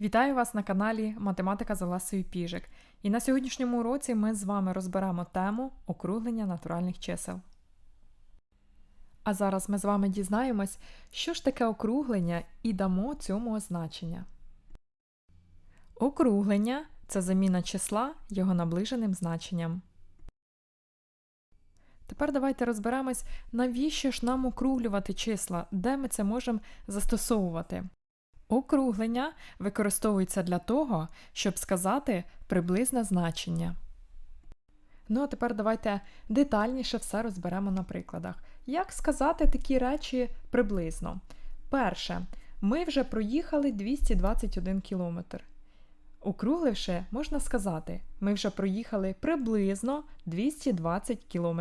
Вітаю вас на каналі Математика за Лесою Піжик. І на сьогоднішньому уроці ми з вами розберемо тему округлення натуральних чисел. А зараз ми з вами дізнаємось, що ж таке округлення і дамо цьому означення. Округлення це заміна числа його наближеним значенням. Тепер давайте розберемось, навіщо ж нам округлювати числа, де ми це можемо застосовувати. Округлення використовується для того, щоб сказати приблизне значення. Ну, а тепер давайте детальніше все розберемо на прикладах. Як сказати такі речі приблизно? Перше, ми вже проїхали 221 км. Округливши, можна сказати, ми вже проїхали приблизно 220 км.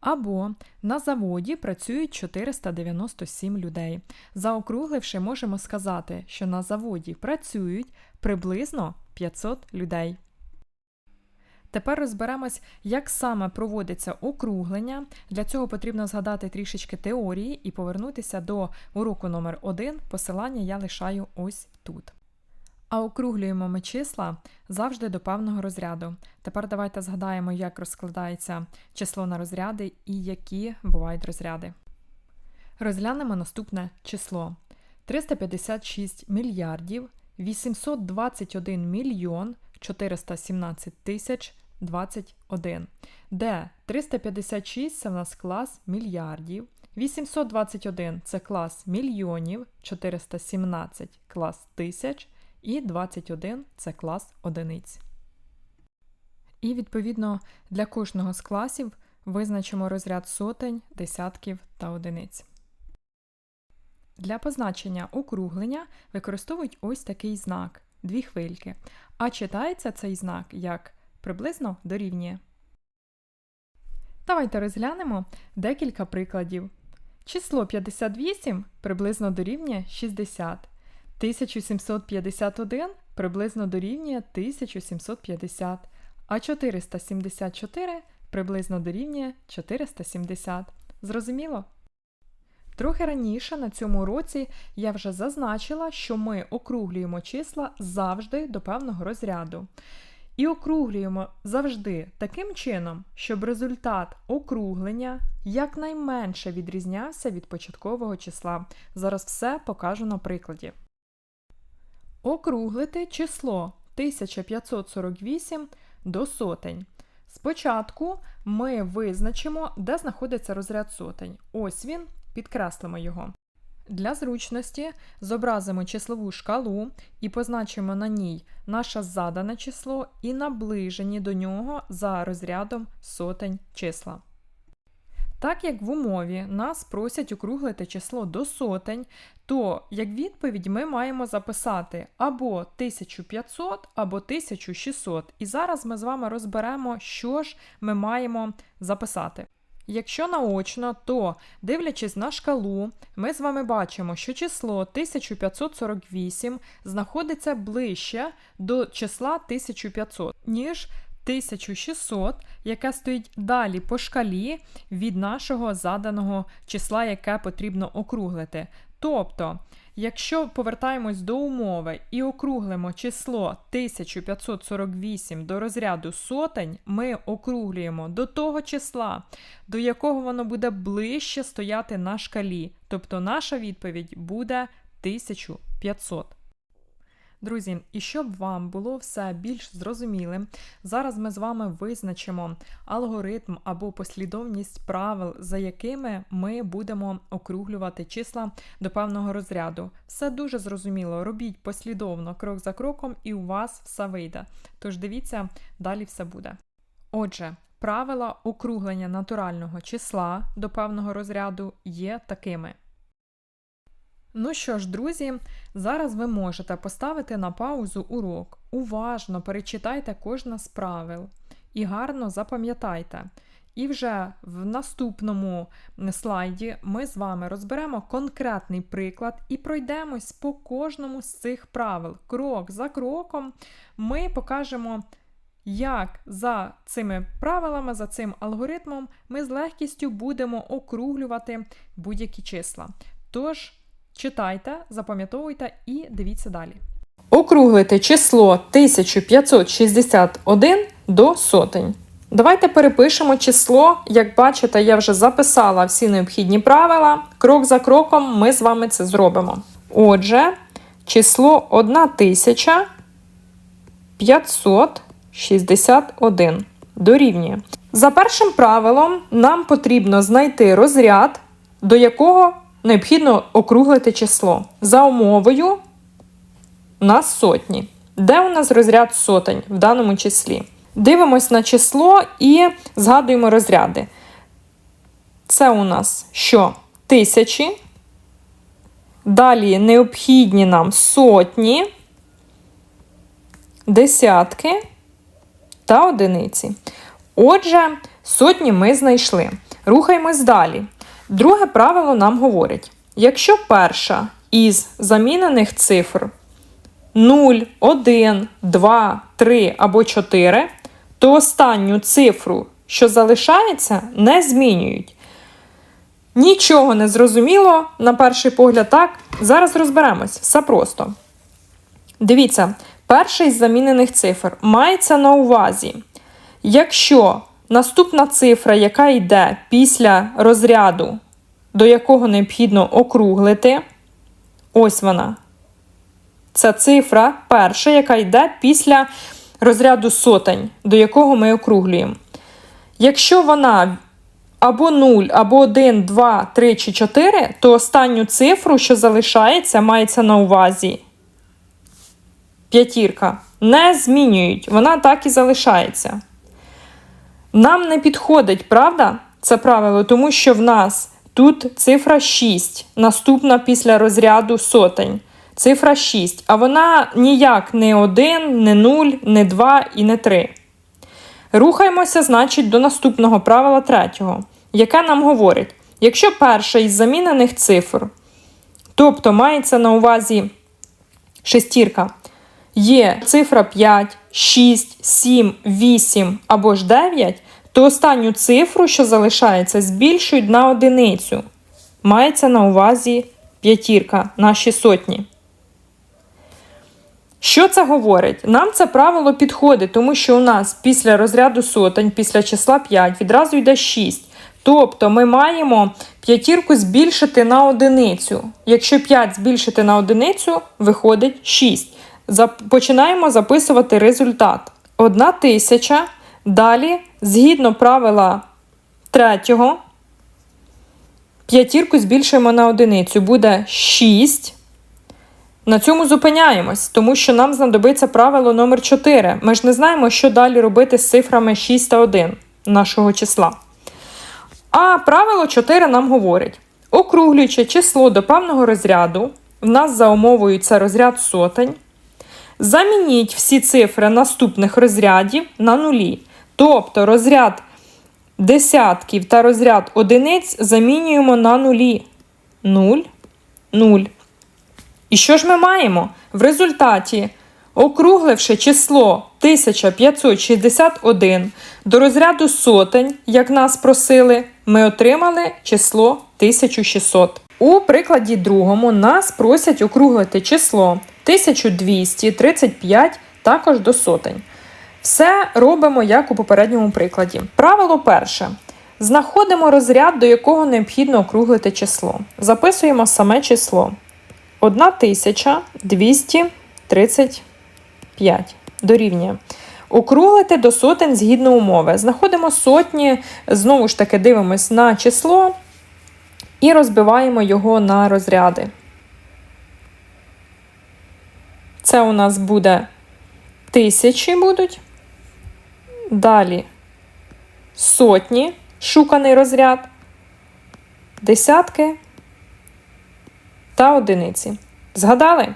Або на заводі працюють 497 людей. Заокругливши, можемо сказати, що на заводі працюють приблизно 500 людей. Тепер розберемось, як саме проводиться округлення. Для цього потрібно згадати трішечки теорії і повернутися до уроку номер 1 Посилання я лишаю ось тут. А округлюємо ми числа завжди до певного розряду. Тепер давайте згадаємо, як розкладається число на розряди і які бувають розряди. Розглянемо наступне число: 356 мільярдів 821 мільйон 417 тисяч 21, де 356 це в нас клас мільярдів, 821 це клас мільйонів, 417 клас тисяч і 21 це клас одиниць. І, відповідно, для кожного з класів визначимо розряд сотень, десятків та одиниць. Для позначення округлення використовують ось такий знак дві хвильки. А читається цей знак як приблизно дорівнює. Давайте розглянемо декілька прикладів. Число 58 приблизно дорівнює 60. 1751 приблизно дорівнює 1750, а 474 приблизно дорівнює 470. Зрозуміло? Трохи раніше на цьому уроці я вже зазначила, що ми округлюємо числа завжди до певного розряду. І округлюємо завжди таким чином, щоб результат округлення якнайменше відрізнявся від початкового числа. Зараз все покажу на прикладі. Округлити число 1548 до сотень. Спочатку ми визначимо, де знаходиться розряд сотень. Ось він, підкреслимо його. Для зручності зобразимо числову шкалу і позначимо на ній наше задане число і наближені до нього за розрядом сотень числа. Так як в умові нас просять округлити число до сотень, то як відповідь ми маємо записати або 1500, або 1600. І зараз ми з вами розберемо, що ж ми маємо записати. Якщо наочно, то, дивлячись на шкалу, ми з вами бачимо, що число 1548 знаходиться ближче до числа 1500, ніж 1600, яке стоїть далі по шкалі від нашого заданого числа, яке потрібно округлити. Тобто, якщо повертаємось до умови і округлимо число 1548 до розряду сотень, ми округлюємо до того числа, до якого воно буде ближче стояти на шкалі. Тобто наша відповідь буде 1500. Друзі, і щоб вам було все більш зрозумілим, зараз ми з вами визначимо алгоритм або послідовність правил, за якими ми будемо округлювати числа до певного розряду. Все дуже зрозуміло, робіть послідовно крок за кроком, і у вас все вийде. Тож дивіться, далі все буде. Отже, правила округлення натурального числа до певного розряду є такими. Ну що ж, друзі, зараз ви можете поставити на паузу урок. Уважно перечитайте кожне з правил і гарно запам'ятайте. І вже в наступному слайді ми з вами розберемо конкретний приклад і пройдемось по кожному з цих правил. Крок за кроком ми покажемо, як за цими правилами, за цим алгоритмом ми з легкістю будемо округлювати будь-які числа. Тож, Читайте, запам'ятовуйте і дивіться далі. округлити число 1561 до сотень. Давайте перепишемо число. Як бачите, я вже записала всі необхідні правила. Крок за кроком ми з вами це зробимо. Отже, число 1561 дорівнює. За першим правилом нам потрібно знайти розряд, до якого необхідно округлити число. За умовою у нас сотні. Де у нас розряд сотень в даному числі? Дивимось на число і згадуємо розряди. Це у нас що? Тисячі. Далі необхідні нам сотні, десятки та одиниці. Отже, сотні ми знайшли. Рухаємось далі. Друге правило нам говорить: якщо перша із замінених цифр 0, 1, 2, 3 або 4, то останню цифру, що залишається, не змінюють. Нічого не зрозуміло, на перший погляд, так. Зараз розберемось. Все просто. Дивіться, перший з замінених цифр мається на увазі. Якщо наступна цифра, яка йде після розряду, до якого необхідно округлити, ось вона. Це цифра перша, яка йде після розряду сотень, до якого ми округлюємо. Якщо вона або 0, або 1, 2, 3 чи 4, то останню цифру, що залишається, мається на увазі п'ятірка. Не змінюють, вона так і залишається. Нам не підходить, правда? Це правило, тому що в нас тут цифра 6, наступна після розряду сотень. Цифра 6, а вона ніяк не 1, не 0, не 2 і не 3. Рухаємося, значить, до наступного правила третього, яке нам говорить: якщо перша із замінених цифр, тобто мається на увазі шестірка, є цифра 5, 6, 7, 8 або ж 9, то останню цифру, що залишається, збільшують на одиницю. Мається на увазі п'ятірка, наші сотні. Що це говорить? Нам це правило підходить, тому що у нас після розряду сотень, після числа 5 відразу йде 6. Тобто ми маємо п'ятірку збільшити на одиницю. Якщо 5 збільшити на одиницю, виходить 6. Починаємо записувати результат. Одна тисяча. Далі, згідно правила третього, п'ятірку збільшуємо на одиницю. Буде 6. На цьому зупиняємось, тому що нам знадобиться правило номер 4 Ми ж не знаємо, що далі робити з цифрами 6 та 1 нашого числа. А правило 4 нам говорить: округлюючи число до певного розряду, в нас за умовою це розряд сотень. Замініть всі цифри наступних розрядів на нулі. Тобто розряд десятків та розряд одиниць замінюємо на нулі. 0, 0. І що ж ми маємо? В результаті, округливши число 1561 до розряду сотень, як нас просили, ми отримали число 1600. У прикладі другому нас просять округлити число 1235 також до сотень. Все робимо як у попередньому прикладі. Правило перше. Знаходимо розряд, до якого необхідно округлити число. Записуємо саме число. 1235 дорівнює. Округлити до сотень згідно умови. Знаходимо сотні, знову ж таки, дивимось на число і розбиваємо його на розряди. Це у нас буде тисячі будуть. Далі сотні, шуканий розряд, десятки та одиниці. Згадали?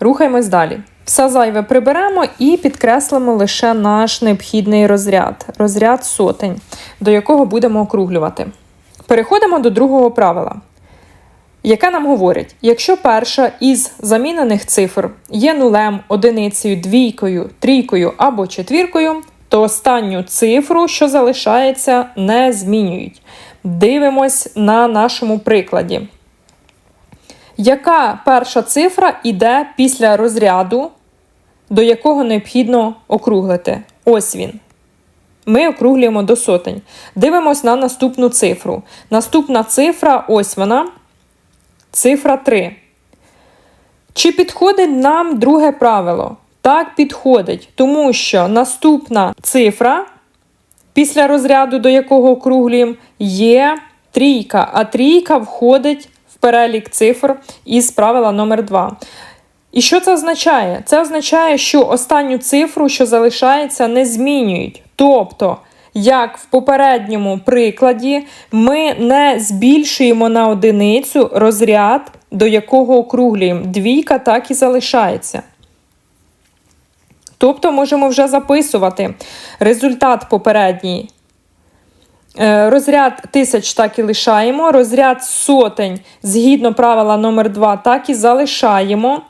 Рухаємось далі. Все зайве приберемо і підкреслимо лише наш необхідний розряд розряд сотень, до якого будемо округлювати. Переходимо до другого правила, яке нам говорить: якщо перша із замінених цифр є нулем, одиницею, двійкою, трійкою або четвіркою, то останню цифру, що залишається, не змінюють. Дивимось на нашому прикладі. Яка перша цифра йде після розряду до якого необхідно округлити. Ось він. Ми округлюємо до сотень. Дивимось на наступну цифру. Наступна цифра, ось вона, цифра 3. Чи підходить нам друге правило? Так, підходить, тому що наступна цифра, після розряду, до якого округлюємо, є трійка, а трійка входить в перелік цифр із правила номер 2. І що це означає? Це означає, що останню цифру, що залишається, не змінюють. Тобто, як в попередньому прикладі, ми не збільшуємо на одиницю розряд, до якого округлюємо. Двійка так і залишається. Тобто можемо вже записувати результат попередній. Е, Розряд тисяч так і лишаємо. Розряд сотень, згідно правила номер 2 так і залишаємо.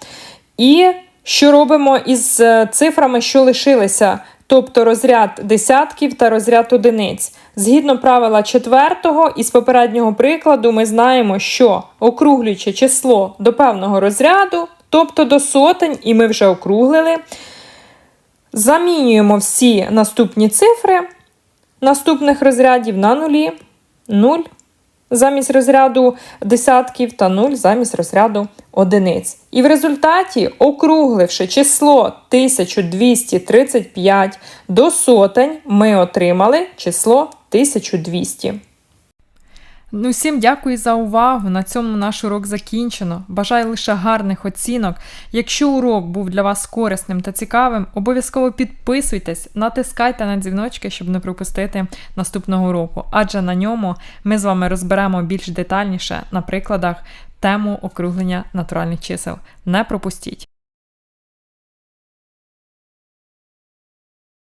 І що робимо із е, цифрами, що лишилися? Тобто розряд десятків та розряд одиниць. Згідно правила четвертого, із попереднього прикладу, ми знаємо, що округлюючи число до певного розряду, тобто до сотень, і ми вже округлили, замінюємо всі наступні цифри наступних розрядів на нулі, 0 замість розряду десятків та 0 замість розряду одиниць. І в результаті, округливши число 1235 до сотень, ми отримали число 1200. Ну, всім дякую за увагу. На цьому наш урок закінчено. Бажаю лише гарних оцінок. Якщо урок був для вас корисним та цікавим, обов'язково підписуйтесь, натискайте на дзвіночки, щоб не пропустити наступного уроку, адже на ньому ми з вами розберемо більш детальніше на прикладах тему округлення натуральних чисел. Не пропустіть!